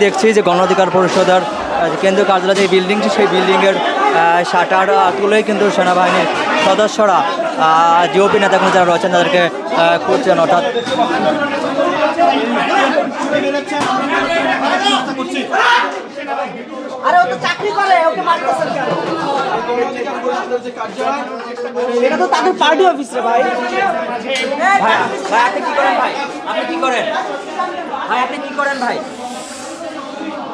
দেখছি যে গণ অধিকার পরিষদের কেন্দ্রীয় কার্যালয় যে বিল্ডিংটি সেই বিল্ডিংয়ের শাটার তুলেই কিন্তু সেনাবাহিনীর সদস্যরা জিওপি নেতাগুলো যারা রয়েছেন তাদেরকে করছেন অর্থাৎ আরে ও তো চাকরি করে ওকে মারতেছেন কেন? এটা তো তাদের পার্টি অফিস রে ভাই। ভাই ভাই আপনি কি করেন ভাই? আপনি কি করেন? ভাই আপনি কি করেন ভাই?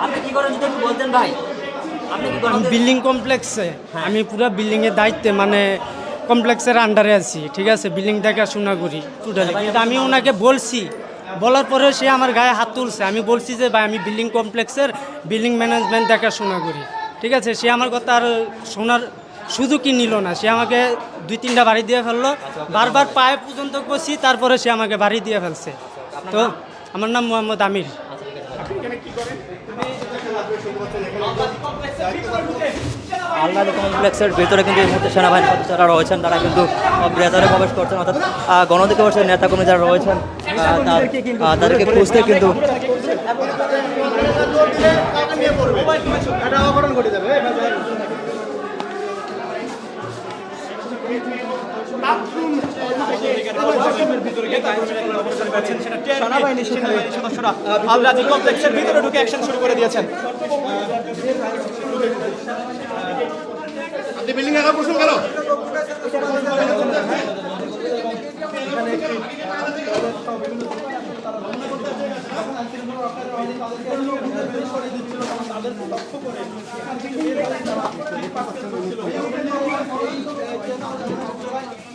আপনি কি করেন যদি একটু বলতেন ভাই? আপনি কি করেন বিল্ডিং কমপ্লেক্সে। আমি পুরো বিল্ডিংয়ের দায়িত্বে মানে কমপ্লেক্সের আন্ডারে আছি ঠিক আছে? বিল্ডিং দেখাশোনা করি টোটালি কিন্তু আমি ওনাকে বলছি বলার পরে সে আমার গায়ে হাত তুলছে। আমি বলছি যে ভাই আমি বিল্ডিং কমপ্লেক্সের বিল্ডিং ম্যানেজমেন্ট দেখাশোনা করি। ঠিক আছে? সে আমার কথা আর শোনার সুযোগই নিল না। সে আমাকে দুই তিনটা বাড়ি দিয়ে ফেলল। বারবার পায়ে পর্যন্ত করছি তারপরে সে আমাকে বাড়ি দিয়ে ফেলছে। তো আমার নাম মোহাম্মদ আমির। আল্লাহ কমপ্লেক্সের ভিতরে কিন্তু এই মুহূর্তে সেনাবাহিনী যারা রয়েছেন, তারা কিন্তু ব্রেতারে প্রবেশ করছেন, অর্থাৎ গণ অধিকার পরিষদের নেতাকর্মী যারা রয়েছেন তাদেরকে খুঁজতে কিন্তু ঘটে সেনাবাহিনী সদস্যরা আলরাজি কমপ্লেক্সের ভিতরে ঢুকে অ্যাকশন শুরু করে দিয়েছেন। বিল্ডিং কেন?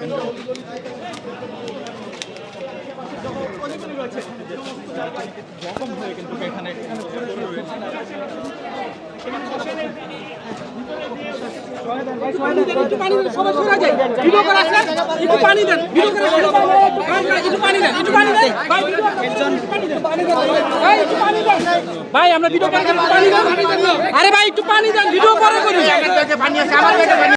করে করে ভাই, ভাই ভিডিও করে পানি দেন ভাই একটু পানি দেন আমরা ভিডিও করে একটু পানি দেন আরে ভাই একটু পানি দেন ভিডিও করে করি